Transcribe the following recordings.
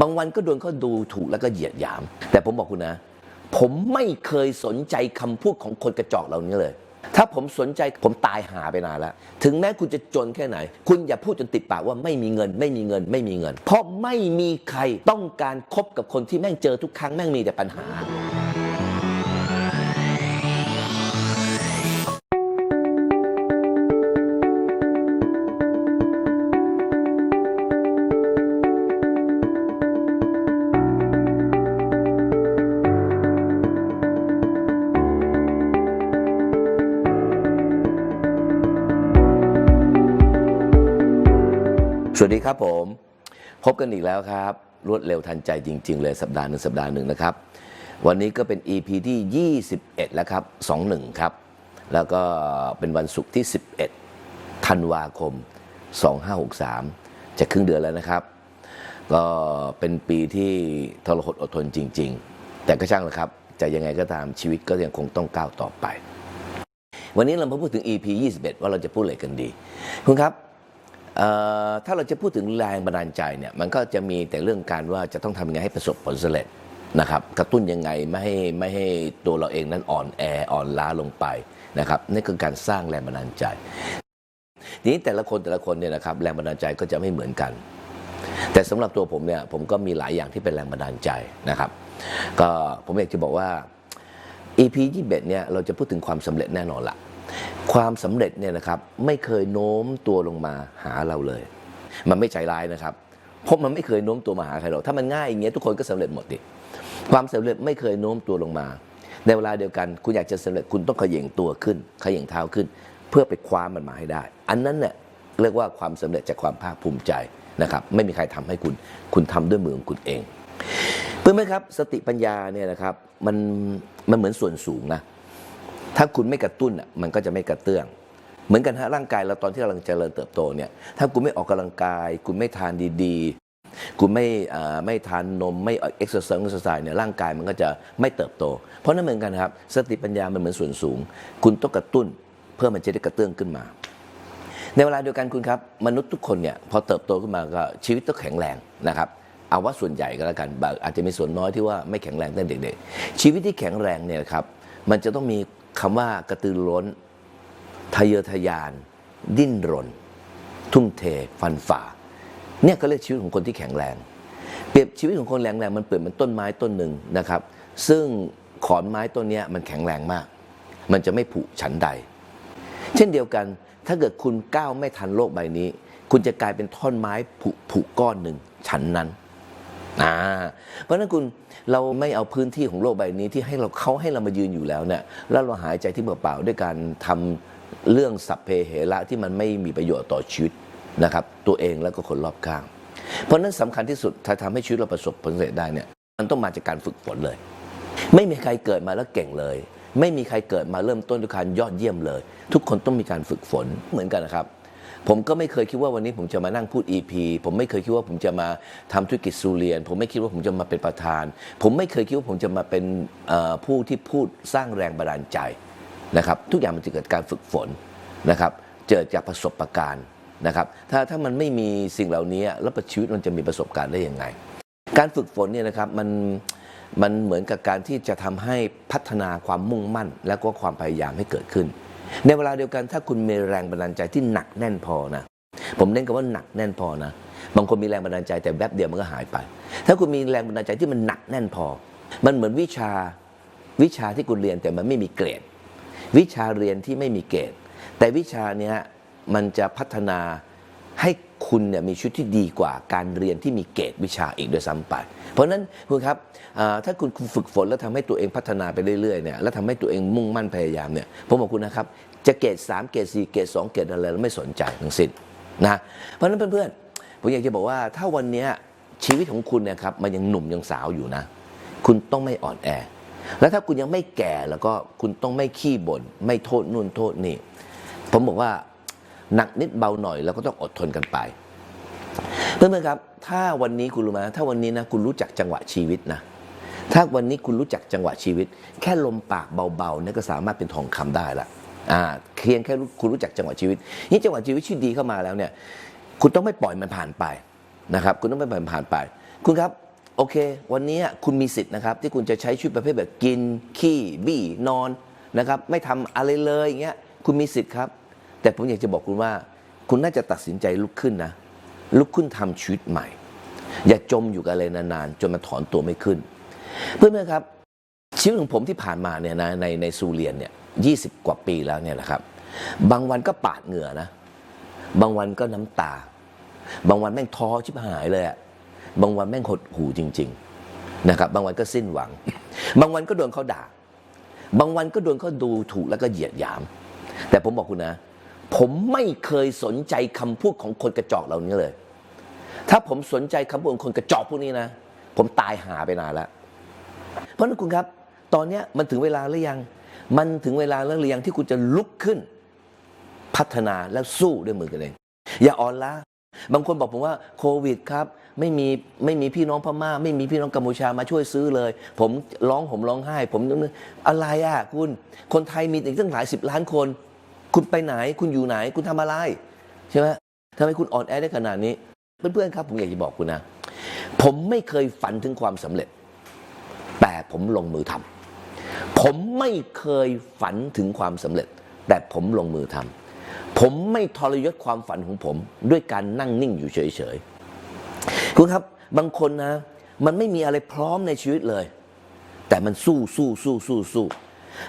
บางวันก็โดนเขาดูถูกแล้วก็เหยียดหยาม แต่ผมบอกคุณนะ ผมไม่เคยสนใจคำพูดของคนกระจอกเหล่านี้เลย ถ้าผมสนใจผมตายหาไปนานแล้ว ถึงแม้คุณจะจนแค่ไหน คุณอย่าพูดจนติดปากว่าไม่มีเงิน ไม่มีเงิน ไม่มีเงิน เพราะไม่มีใครต้องการคบกับคนที่แม่งเจอทุกครั้งแม่งมีแต่ปัญหา สวัสดีครับผม พบกันอีกแล้วครับ รวดเร็วทันใจจริง ๆ เลยสัปดาห์หนึ่งสัปดาห์หนึ่งนะครับ วันนี้ก็เป็น EP ที่ 21 แล้วครับ 21 ครับ แล้วก็เป็นวันศุกร์ที่ 11 ธันวาคม 2563 จะครึ่งเดือนแล้วนะครับ ก็เป็นปีที่ทรหดอดทนจริง ๆ แต่ก็ช่างนะครับ จะยังไงก็ตามชีวิตก็ยังคงต้องก้าวต่อไป วันนี้เรามาพูดถึง EP 21 ว่าเราจะพูดอะไรกันดี คุณครับ ถ้าเราจะพูดถึงแรงบันดาลใจเนี่ยมันก็จะมีแต่เรื่องการว่าจะต้องทำยังไงให้ประสบผลสำเร็จนะครับกระตุ้นยังไงไม่ให้ไม่ให้ตัวเราเองนั้นอ่อนแออ่อนล้าลงไปนะครับนี่คือการสร้างแรงบันดาลใจทีนี้แต่ละคนแต่ละคนเนี่ยนะครับแรงบันดาลใจก็จะไม่เหมือนกัน แต่สำหรับตัวผมเนี่ยผมก็มีหลายอย่างที่เป็นแรงบันดาลใจนะครับก็ผมอยากจะบอกว่า EP 21เนี่ยเราจะพูดถึงความสำเร็จแน่นอนละ ความสำเร็จเนี่ยนะครับไม่เคยโน้มตัวลงมาหาเราเลย มันไม่ใจร้ายนะครับเพราะมันไม่เคยโน้มตัวมาหาใครหรอกถ้ามันง่ายอย่างเงี้ยทุกคนก็สำเร็จหมดดิความสำเร็จไม่เคยโน้มตัวลงมา ในเวลาเดียวกัน คุณอยากจะสำเร็จคุณต้องขย่งตัวขึ้นขย่งเท้าขึ้น เพื่อไปคว้ามันมาให้ได้ อันนั้นเนี่ยเรียกว่าความสำเร็จจากความภาคภูมิใจนะครับไม่มีใครทำให้คุณ คุณทำด้วยมือของคุณเองเพื่อนไหมครับสติปัญญาเนี่ยนะครับมันมันเหมือนส่วนสูงนะ ถ้าคุณไม่กระตุ้นอะมันก็จะไม่กระเตื้อง เหมือนกันฮะร่างกายเราตอนที่เรากำลังเจริญเติบโตเนี่ยถ้าคุณไม่ออกกำลังกาย คุณไม่ทานดีๆ คุณไม่ไม่ทานนมไม่เอ็กซ์เซอร์เอ็กซ์ไซส์เนี่ยร่างกายมันก็จะไม่เติบโต เพราะนั่นเหมือนกันครับสติปัญญามันเหมือนส่วนสูง คุณต้องกระตุ้นเพื่อมันจะได้กระเตื้องขึ้นมาในเวลาเดียวกันคุณครับ มนุษย์ทุกคนเนี่ยพอเติบโตขึ้นมาก็ชีวิตต้องแข็งแรงนะครับ เอาว่าส่วนใหญ่ก็แล้วกันบางอาจจะมีส่วนน้อยที่ว่าไม่แข็งแรงตั้งแต่เด็กๆชีวิตที่แข็งแรงเนี่ยครับมันจะต้องมี คำว่ากระตือร้น ทะเยอทะยาน ดิ้นรน ทุ่มเท ฟันฝ่า เนี่ยก็เรียกชีวิตของคนที่แข็งแรง เปรียบชีวิตของคนแรงแรงมันเปรียบเหมือนต้นไม้ต้นหนึ่งนะครับ ซึ่งขอนไม้ต้นนี้มันแข็งแรงมาก มันจะไม่ผุฉันใด เช่นเดียวกันถ้าเกิดคุณก้าวไม่ทันโลกใบนี้ คุณจะกลายเป็นท่อนไม้ผุผุก้อนหนึ่งฉันนั้น อ่าเพราะนั้นคุณเราไม่เอาพื้นที่ของโลกใบนี้ที่ให้เราเขาให้เรามายืนอยู่แล้วเนี่ยแล้วเราหายใจที่เปล่าๆด้วยการทำเรื่องสัพเพเหระที่มันไม่มีประโยชน์ต่อชีวิตนะครับ ตัวเองแล้วก็คนรอบข้าง เพราะนั้นสำคัญที่สุดถ้าทำให้ชีวิตเราประสบผลสำเร็จได้เนี่ยมันต้องมาจากการฝึกฝนเลย ไม่มีใครเกิดมาแล้วเก่งเลย ไม่มีใครเกิดมาเริ่มต้นด้วยการยอดเยี่ยมเลย ทุกคนต้องมีการฝึกฝนเหมือนกันนะครับ ผมก็ไม่เคยคิดว่าวันนี้ผมจะมานั่งพูด EP ผมไม่เคยคิดว่าผมจะมาทำธุรกิจซูเรียน ผมไม่คิดว่าผมจะมาเป็นประธาน ผมไม่เคยคิดว่าผมจะมาเป็นผู้ที่พูดสร้างแรงบันดาลใจนะครับ ทุกอย่างมันจะเกิดการฝึกฝนนะครับเจอจากประสบการณ์นะครับ ถ้าถ้ามันไม่มีสิ่งเหล่านี้แล้วชีวิตมันจะมีประสบการณ์ได้ยังไง การฝึกฝนเนี่ยนะครับมันมันเหมือนกับการที่จะทำให้พัฒนาความมุ่งมั่น และก็ความพยายามให้เกิดขึ้น ในเวลาเดียวกันถ้าคุณมีแรงบันดาลใจที่หนักแน่นพอนะ ผมเน้นคำว่าหนักแน่นพอนะ บางคนมีแรงบันดาลใจแต่แวบเดียวมันก็หายไป ถ้าคุณมีแรงบันดาลใจที่มันหนักแน่นพอ มันเหมือนวิชาวิชาที่คุณเรียนแต่มันไม่มีเกรด วิชาเรียนที่ไม่มีเกรด แต่วิชาเนี้ยมันจะพัฒนาให้คุณเนี่ยมีชีวิตที่ดีกว่าการเรียนที่มีเกรดวิชาอีกด้วยซ้ำไป เพราะนั้นคุณครับถ้าคุณฝึกฝนแล้วทำให้ตัวเองพัฒนาไปเรื่อยๆเนี่ยแล้วทำให้ตัวเองมุ่งมั่นพยายามเนี่ยผมบอกคุณนะครับ จะเกรด3เกรด4เกรด2เกรดอะไรเราไม่สนใจทั้งสิ้นนะเพราะฉะนั้นเพื่อนๆผมอยากจะบอกว่าถ้าวันนี้ชีวิตของคุณเนี่ยครับมันยังหนุ่มยังสาวอยู่นะ คุณต้องไม่อ่อนแอ แล้วถ้าคุณยังไม่แก่แล้วก็คุณต้องไม่ขี้บน่นไม่โทษนู่นโทษนี่ผมบอกว่าหนักนิดเบาหน่อยแล้วก็ต้องอดทนกันไป เพื่อนๆครับ ถ้าวันนี้คุณรู้ไหมถ้าวันนี้นะคุณรู้จักจังหวะชีวิตนะถ้าวันนี้คุณรู้จักจังหวะชีวิต แค่ลมปากเบาๆเนี่ยก็สามารถเป็นทองคำได้ละ อ่าเพียงแค่คุณรู้จักจังหวะชีวิต นี่จังหวะชีวิตที่ดีเข้ามาแล้วเนี่ยคุณต้องไม่ปล่อยมันผ่านไปนะครับ คุณต้องไม่ปล่อยมันผ่านไป คุณครับโอเค วันนี้คุณมีสิทธิ์นะครับ ที่คุณจะใช้ชีวิตประเภทแบบกินขี้บี้นอนนะครับ ไม่ทำอะไรเลยอย่างเงี้ยคุณมีสิทธิ์ครับ แต่ผมอยากจะบอกคุณว่า คุณน่าจะตัดสินใจลุกขึ้นนะ ลุกขึ้นทำชีวิตใหม่ อย่าจมอยู่กับอะไรนานๆจนมาถอนตัวไม่ขึ้น เพื่อนๆครับ ชีวิตของผมที่ผ่านมาเนี่ยนะในในซูเรียนเนี่ยยีกว่าปีแล้วเนี่ยนะครับ บางวันก็ปาดเหงื่อนะ บางวันก็น้ำตา บางวันแม่งท้อชิบหายเลยอะบางวันแม่งหดหูจริง ๆนะครับ บางวันก็สิ้นหวัง บางวันก็โดนเขาด่า บางวันก็โดนเขาดูถูกแล้วก็เหยียดหยาม แต่ผมบอกคุณนะ ผมไม่เคยสนใจคำพูดของคนกระจอกเหล่านี้เลย ถ้าผมสนใจคำพูดของคนกระจอกพวกนี้นะ ผมตายหาไปนานแล้วเพราะฉะนั้นคุณครับ ตอนนี้มันถึงเวลาหรือยัง มันถึงเวลาแล้วหรือยังที่คุณจะลุกขึ้น พัฒนาแล้วสู้ด้วยมือกันเอง อย่าอ่อนล้าบางคนบอกผมว่าโควิดครับไม่มีไม่มีพี่น้องพม่า ไม่มีพี่น้องกัมพูชามาช่วยซื้อเลย ผมร้องผมร้องไห้ ผมนึกอะไรอะคุณคนไทยมีอีกตั้งหลายสิบล้านคน คุณไปไหนคุณอยู่ไหนคุณทำอะไรใช่ไหมทำไมคุณอ่อนแอได้ขนาดนี้ เพื่อนๆครับผมอยากจะบอกคุณนะ ผมไม่เคยฝันถึงความสำเร็จ แต่ผมลงมือทำ ผมไม่เคยฝันถึงความสำเร็จ แต่ผมลงมือทำผมไม่ทรยศความฝันของผม ด้วยการนั่งนิ่งอยู่เฉยๆคุณครับบางคนนะ มันไม่มีอะไรพร้อมในชีวิตเลย แต่มันสู้สู้สู้สู้สู้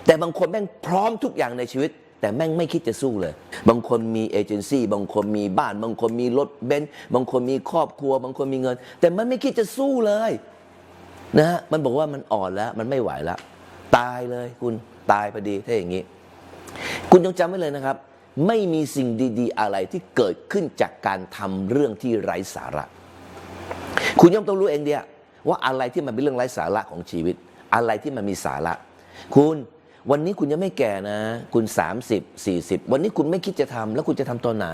แต่บางคนแม่งพร้อมทุกอย่างในชีวิต แต่แม่งไม่คิดจะสู้เลย บางคนมีเอเจนซี่บางคนมีบ้าน บางคนมีรถเบนซ์บางคนมีครอบครัว บางคนมีเงิน แต่มันไม่คิดจะสู้เลยนะฮะมันบอกว่ามันอ่อนแล้วมันไม่ไหวแล้ว ตายเลยคุณตายพอดีถ้าอย่างนี้ คุณต้องจำไว้เลยนะครับ ไม่มีสิ่งดี ๆ อะไรที่เกิดขึ้นจากการทำเรื่องที่ไร้สาระ คุณย่อมต้องรู้เองเดียว่าอะไรที่มันเป็นเรื่องไร้สาระของชีวิต อะไรที่มันมีสาระ คุณวันนี้คุณยังไม่แก่นะ คุณ 30 40 วันนี้คุณไม่คิดจะทำแล้วคุณจะทำตอนไหน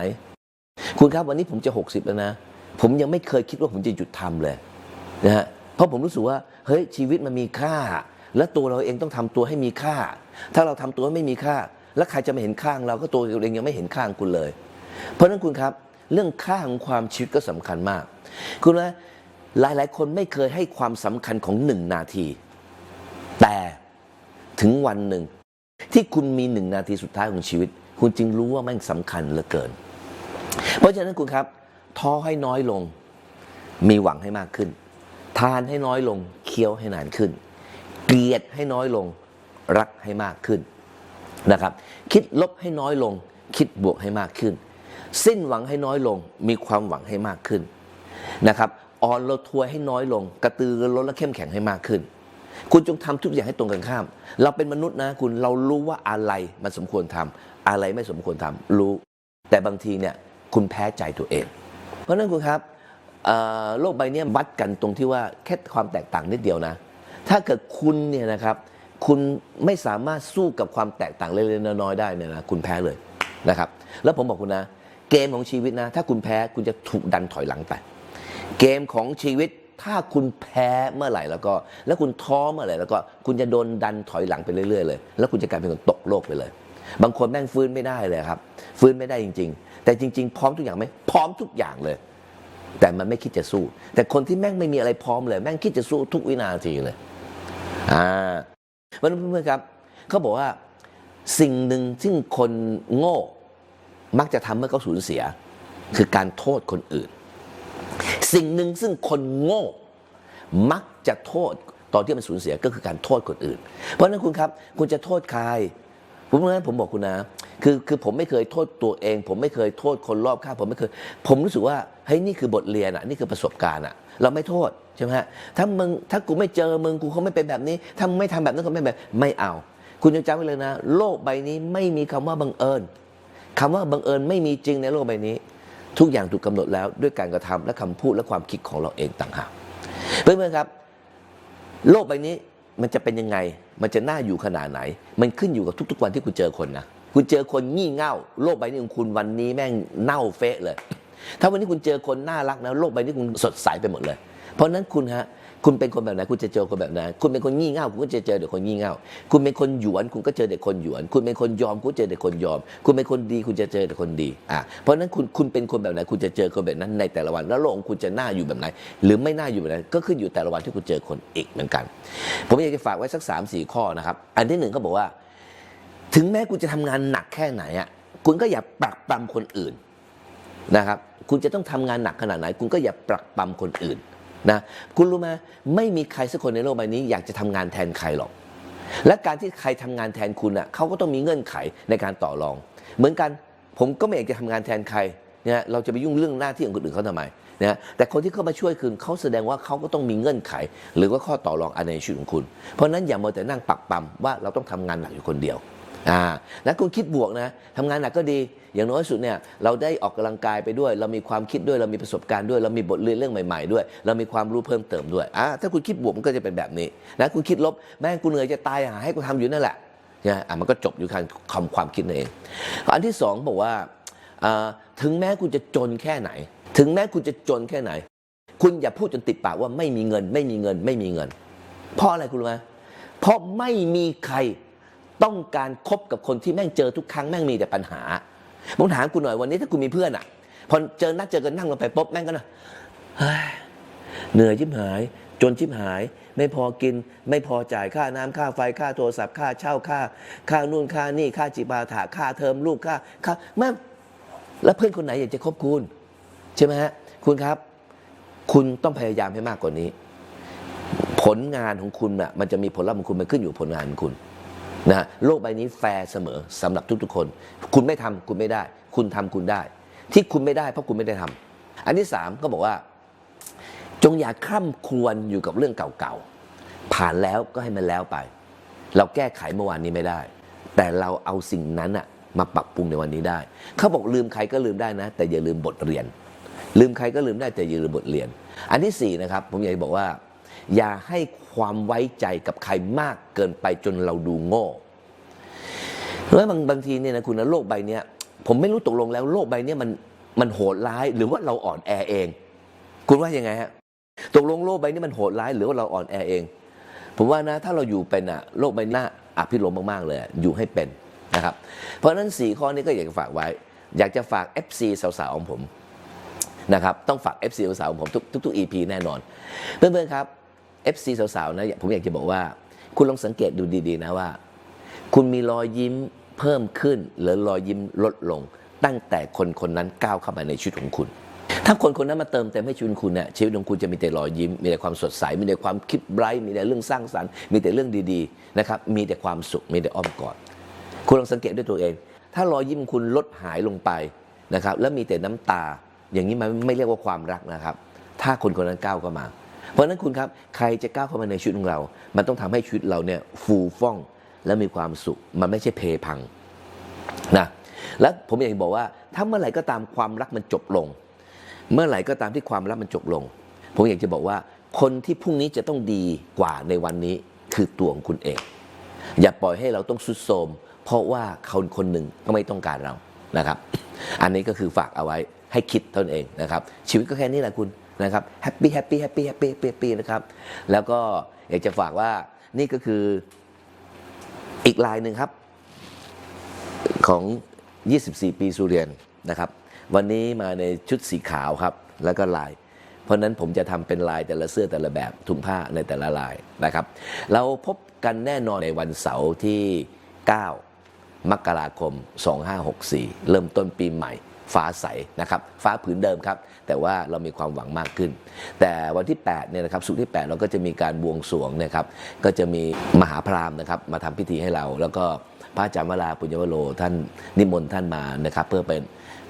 คุณครับวันนี้ผมจะ 60 แล้วนะ ผมยังไม่เคยคิดว่าผมจะหยุดทำเลยนะฮะเพราะผมรู้สึกว่าเฮ้ยชีวิตมันมีค่า และตัวเราเองต้องทำตัวให้มีค่า ถ้าเราทำตัวไม่มีค่า แล้วใครจะมาเห็นค่างเราก็ตัวเองยังไม่เห็นค่างคุณเลย เพราะนั้นคุณครับเรื่องค่าของความชีวิตก็สำคัญมาก คุณว่าหลายๆคนไม่เคยให้ความสำคัญของหนึ่งนาที แต่ถึงวันหนึ่ง ที่คุณมีหนึ่งนาทีสุดท้ายของชีวิต คุณจึงรู้ว่ามันสำคัญเหลือเกิน เพราะฉะนั้นคุณครับท้อให้น้อยลง มีหวังให้มากขึ้น ทานให้น้อยลงเคี้ยวให้นานขึ้น เกลียดให้น้อยลง รักให้มากขึ้นนะครับ คิดลบให้น้อยลง คิดบวกให้มากขึ้น สิ้นหวังให้น้อยลง มีความหวังให้มากขึ้นนะครับอ่อนเราทวยให้น้อยลง กระตือรือร้นและเข้มแข็งให้มากขึ้น คุณจงทำทุกอย่างให้ตรงกันข้าม เราเป็นมนุษย์นะคุณเรารู้ว่าอะไรมันสมควรทำอะไรไม่สมควรทำรู้ แต่บางทีเนี่ยคุณแพ้ใจตัวเอง เพราะนั้นคุณครับโลกใบนี้วัดกันตรงที่ว่าแค่ความแตกต่างนิดเดียวนะ ถ้าเกิดคุณเนี่ยนะครับ คุณไม่สามารถสู้กับความแตกต่างเล็กๆน้อยๆได้เนี่ยนะคุณแพ้เลยนะครับ แล้วผมบอกคุณนะ เกมของชีวิตนะ ถ้าคุณแพ้คุณจะถูกดันถอยหลังไป เกมของชีวิตถ้าคุณแพ้เมื่อไหร่แล้วก็ แล้วคุณท้อเมื่อไหร่แล้วก็ คุณจะโดนดันถอยหลังไปเรื่อยๆเลย แล้วคุณจะกลายเป็นคนตกโลกไปเลย บางคนแม่งฟื้นไม่ได้เลยครับ ฟื้นไม่ได้จริง ๆ แต่จริง ๆ พร้อมทุกอย่างไหมพร้อมทุกอย่างเลย แต่มันไม่คิดจะสู้ แต่คนที่แม่งไม่มีอะไรพร้อมเลย แม่งคิดจะสู้ทุกวินาทีเลย อ่าวันนั้นเพื่อนๆครับเขาบอกว่าสิ่งหนึ่งที่คนโง่มักจะทำเมื่อเขาสูญเสีย คือการโทษคนอื่น สิ่งหนึ่งซึ่งคนโง่ มักจะโทษตอนที่มันสูญเสียก็คือการโทษคนอื่น เพราะนั้นคุณครับ คุณจะโทษใครผมเพราะนั้นผมบอกคุณนะ คือคือผมไม่เคยโทษตัวเอง ผมไม่เคยโทษคนรอบข้างผมไม่เคย ผมรู้สึกว่าเฮ้ยนี่คือบทเรียนอะนี่คือประสบการณ์อะ เราไม่โทษ ใช่ไหมฮะถ้ามึงถ้ากูไม่เจอมึงกูคงไม่เป็นแบบนี้ ถ้ามึงไม่ทำแบบนั้นก็ไม่แบบไม่เอา คุณจงจำไว้เลยนะ โลกใบนี้ไม่มีคำว่าบังเอิญคำว่าบังเอิญไม่มีจริงในโลกใบนี้ ทุกอย่างถูกกำหนดแล้วด้วยการกระทำและคำพูดและความคิดของเราเองต่างหากเพื่อนๆครับ โลกใบนี้มันจะเป็นยังไง มันจะน่าอยู่ขนาดไหน มันขึ้นอยู่กับทุก ๆ วันที่คุณเจอคนนะคุณเจอคนงี่เง่า โลกใบนี้ของคุณวันนี้แม่งเน่าเฟะเลย ถ้าวันนี้คุณเจอคนน่ารักนะโลกใบนี้คุณสดใสไปหมดเลย เพราะนั้นคุณฮะคุณเป็นคนแบบไหนคุณจะเจอคนแบบนั้น คุณเป็นคนงี่เง่าคุณก็จะเจอเด็กคนงี่เง่าคุณเป็นคนหยวนคุณก็เจอเด็กคนหยวน คุณเป็นคนยอมคุณก็เจอเด็กคนยอม คุณเป็นคนดีคุณจะเจอเด็กคนดีอะเพราะนั้นคุณคุณเป็นคนแบบไหนคุณจะเจอคนแบบนั้นในแต่ละวัน แล้วโลกของคุณจะน่าอยู่แบบไหน หรือไม่น่าอยู่แบบไหนก็ขึ้นอยู่แต่ละวันที่คุณเจอคนอีกเหมือนกัน ผมอยากจะฝากไว้สักสามสี่ข้อนะครับอันที่หนึ่งเขาบอกว่า ถึงแม้คุณจะทำงานหนักแค่ไหนอะคุณก็อย่าปรักปรำคนอื่นนะครับ คุณจะต้องทำงานหนักขนาดไหน คุณก็อย่าปรักปรำคนอื่น นะคุณรู้ไหมไม่มีใครสักคนในโลกใบนี้ อยากจะทำงานแทนใครหรอก และการที่ใครทำงานแทนคุณอะเขาก็ต้องมีเงื่อนไขในการต่อรอง เหมือนกันผมก็ไม่อยากจะทำงานแทนใครนะเราจะไปยุ่งเรื่องหน้าที่ของคนอื่นเขาทำไมนะแต่คนที่เข้ามาช่วยคุณเขาแสดงว่าเขาก็ต้องมีเงื่อนไข หรือว่าข้อต่อรองอันในชีวิตของคุณ เพราะนั้นอย่ามัวแต่นั่งปักปั๊มว่าเราต้องทำงานหนักอยู่คนเดียว อ่าแล้วคุณคิดบวกนะทำงานหนักก็ดี อย่างน้อยสุดเนี่ยเราได้ออกกำลังกายไปด้วย เรามีความคิดด้วยเรามีประสบการณ์ด้วย เรามีบทเรียนเรื่องใหม่ๆด้วย เรามีความรู้เพิ่มเติมด้วยอ่าถ้าคุณคิดบวกมันก็จะเป็นแบบนี้นะคุณคิดลบแม่งกูเหนื่อยจะตายหาให้กูทำอยู่นั่นแหละนะอะมันก็จบอยู่การคำความคิดนั่นเอง อันที่สองบอกว่าอ่าถึงแม้คุณจะจนแค่ไหน ถึงแม้คุณจะจนแค่ไหน คุณอย่าพูดจนติดปากว่าไม่มีเงิน ไม่มีเงิน ไม่มีเงิน เพราะอะไรคุณรู้ไหมเพราะไม่มีใคร ต้องการคบกับคนที่แม่งเจอทุกครั้งแม่งมีแต่ปัญหาผมถามคุณหน่อยวันนี้ถ้าคุณมีเพื่อนอะพอเจอนัดเจอกันนั่งลงไปปุ๊บแม่งก็นะเฮ้ยเหนื่อยชิบหาย จนชิบหาย ไม่พอกิน ไม่พอจ่ายค่าน้ำค่าไฟค่าโทรศัพท์ค่าเช่าค่า ค่านู่นค่านี่ค่าจิปาถะค่าเทอมลูกค่าค่าแม่งแล้วเพื่อนคนไหนอยากจะคบคุณใช่ไหมฮะคุณครับ คุณต้องพยายามให้มากกว่านี้ ผลงานของคุณน่ะมันจะมีผลลัพธ์ของคุณมันขึ้นอยู่ผลงานของคุณ นะโลกใบนี้แฟร์เสมอสำหรับทุกๆคน คุณไม่ทำคุณไม่ได้ คุณทำคุณได้ ที่คุณไม่ได้เพราะคุณไม่ได้ทำอันที่สามก็บอกว่า จงอย่าคร่ำครวญอยู่กับเรื่องเก่าๆผ่านแล้วก็ให้มันแล้วไป เราแก้ไขเมื่อวานนี้ไม่ได้ แต่เราเอาสิ่งนั้นอะมาปรับปรุงในวันนี้ได้ เขาบอกลืมใครก็ลืมได้นะ แต่อย่าลืมบทเรียน ลืมใครก็ลืมได้แต่อย่าลืมบทเรียน อันที่สี่นะครับผมอยากจะบอกว่า อย่าให้ความไว้ใจกับใครมากเกินไปจนเราดูโง่แล้วบางบางทีเนี่ยนะคุณนะโลกใบเนี้ยผมไม่รู้ตกลงแล้ว โลกใบเนี้ยมันมันโหดร้ายหรือว่าเราอ่อนแอเอง คุณว่ายังไงฮะตกลงโลกใบนี้มันโหดร้ายหรือว่าเราอ่อนแอเอง ผมว่านะถ้าเราอยู่เป็นอะโลกใบหน้าอภิรมมากๆเลยอยู่ให้เป็นนะครับ เพราะฉะนั้นสี่ข้อนี้ก็อยากจะฝากไว้ อยากจะฝาก FC สาวๆของผมนะครับต้องฝาก FC สาวๆของผมทุกทุกๆ EP แน่นอน เพื่อนๆครับ FC สาวๆนะผมอยากจะบอกว่า คุณลองสังเกตดูดีๆนะว่า คุณมีรอยยิ้มเพิ่มขึ้น หรือรอยยิ้มลดลง ตั้งแต่คนคนนั้นก้าวเข้ามาในชีวิตของคุณ ถ้าคนคนนั้นมาเติมเต็มให้ชีวิตคุณเนี่ยชีวิตของคุณจะมีแต่รอยยิ้ม มีแต่ความสดใส มีแต่ความคิดไร้มีแต่เรื่องสร้างสรรค์ มีแต่เรื่องดีๆนะครับมีแต่ความสุขมีแต่อ้อมกอดคุณลองสังเกตด้วยตัวเอง ถ้ารอยยิ้มคุณลดหายลงไปนะครับแล้วมีแต่น้ำตาอย่างนี้มันไม่เรียกว่าความรักนะครับ ถ้าคนคนนั้นก้าวเข้ามา เพราะนั้นคุณครับใครจะก้าวเข้ามาในชีวิตของเรา มันต้องทำให้ชีวิตเราเนี่ยฟูฟ่องและมีความสุข มันไม่ใช่เพพังนะแล้วผมอยากจะบอกว่าถ้าเมื่อไหร่ก็ตามความรักมันจบลง เมื่อไหร่ก็ตามที่ความรักมันจบลง ผมอยากจะบอกว่า คนที่พรุ่งนี้จะต้องดีกว่าในวันนี้คือตัวของคุณเอง อย่าปล่อยให้เราต้องสุดโทมเพราะว่าคนคนหนึ่งก็ไม่ต้องการเรานะครับ อันนี้ก็คือฝากเอาไว้ให้คิดตนเองนะครับ ชีวิตก็แค่นี้แหละคุณ นะครับแฮปปี้แฮปปี้แฮปปี้แฮปปี้แฮปปี้นะครับ แล้วก็อยากจะฝากว่านี่ก็คืออีกลายหนึ่งครับ ของ 24 ปีสุเรียนนะครับ วันนี้มาในชุดสีขาวครับ แล้วก็ลาย เพราะนั้นผมจะทำเป็นลายแต่ละเสื้อแต่ละแบบถุงผ้าในแต่ละลายนะครับ เราพบกันแน่นอนในวันเสาร์ที่ 9 มกราคม 2564 เริ่มต้นปีใหม่ ฟ้าใสนะครับฟ้าผืนเดิมครับ แต่ว่าเรามีความหวังมากขึ้น แต่วันที่8เนี่ยนะครับสุที่ 8 เราก็จะมีการบวงสรวงนะครับ ก็จะมีมหาพราหมณ์นะครับมาทำพิธีให้เรา แล้วก็พระอาจารย์วราปุญญวโรท่านนิมนต์ท่านมานะครับ เพื่อเป็น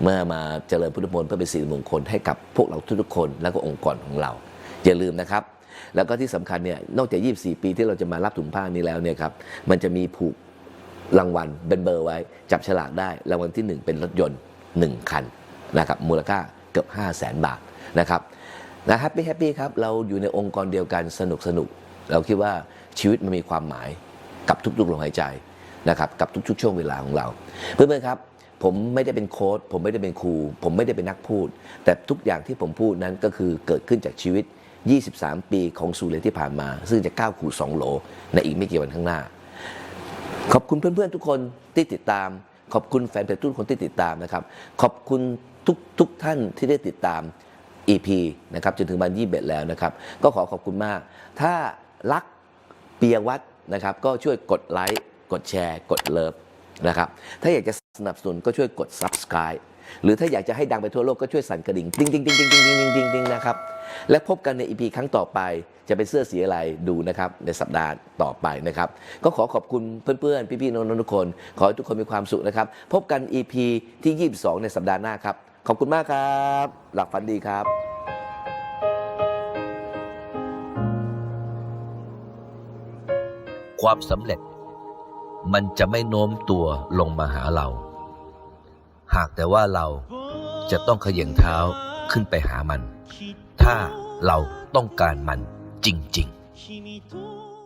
เมื่อมาเจริญพุทธมนต์เพื่อเป็นสิริมงคลให้กับพวกเราทุกๆคน แล้วก็องค์กรของเรา อย่าลืมนะครับแล้วก็ที่สำคัญเนี่ยนอกจาก 24 ปีที่เราจะมารับถุงผ้านี้แล้วเนี่ยครับมันจะมีผูกรางวัลเป็นเบอร์ไว้ จับฉลากได้รางวัลที่ 1 เป็นรถยนต์ 1 คันนะครับมูลค่าเกือบ 5 0 0แสนบาทนะครับนะแฮปปี้แฮปปี้ครับ เราอยู่ในองค์กรเดียวกันสนุกสนุก เราคิดว่าชีวิตมันมีความหมายกับทุกๆลมหายใจนะครับกับทุกๆช่วงเวลาของเรา เพื่อนๆครับผมไม่ได้เป็นโค้ชผมไม่ได้เป็นครู ผมไม่ได้เป็นนักพูด แต่ทุกอย่างที่ผมพูดนั้นก็คือเกิดขึ้นจากชีวิต 23 ปีของสูเรที่ผ่านมา ซึ่งจะก้าวขู่2โหลในอีกไม่กี่วันข้างหน้า ขอบคุณเพื่อนๆทุกคนที่ติดตาม ขอบคุณแฟนเพจทุกคนที่ติดตามนะครับ ขอบคุณทุกทุกท่านที่ได้ติดตาม EP นะครับจนถึงวันยี่เบ็ดแล้วนะครับ ก็ขอขอบคุณมาก ถ้ารักเปียวัฒน์นะครับ ก็ช่วยกดไลค์กดแชร์ กดเลิฟนะครับ ถ้าอยากจะสนับสนุนก็ช่วยกด subscribe หรือถ้าอยากจะให้ดังไปทั่วโลกก็ช่วยสั่นกระดิ่ง ติ๊งติ๊งติ๊งติ๊งติ๊งติ๊งติ๊งติ๊งติ๊งนะครับ และพบกันใน EP ครั้งต่อไป จะเป็นเสื้อสีอะไรดูนะครับ ในสัปดาห์ต่อไปนะครับ ก็ขอขอบคุณเพื่อนๆ พี่ๆ น้องๆ ทุกคน ขอให้ทุกคนมีความสุขนะครับ พบกัน EP ที่ 22 ในสัปดาห์หน้าครับ ขอบคุณมากครับ หลับฝันดีครับความสำเร็จ มันจะไม่โน้มตัวลงมาหาเรา หากแต่ว่าเราจะต้องเขย่งเท้าขึ้นไปหามัน ถ้าเราต้องการมันจริง ๆ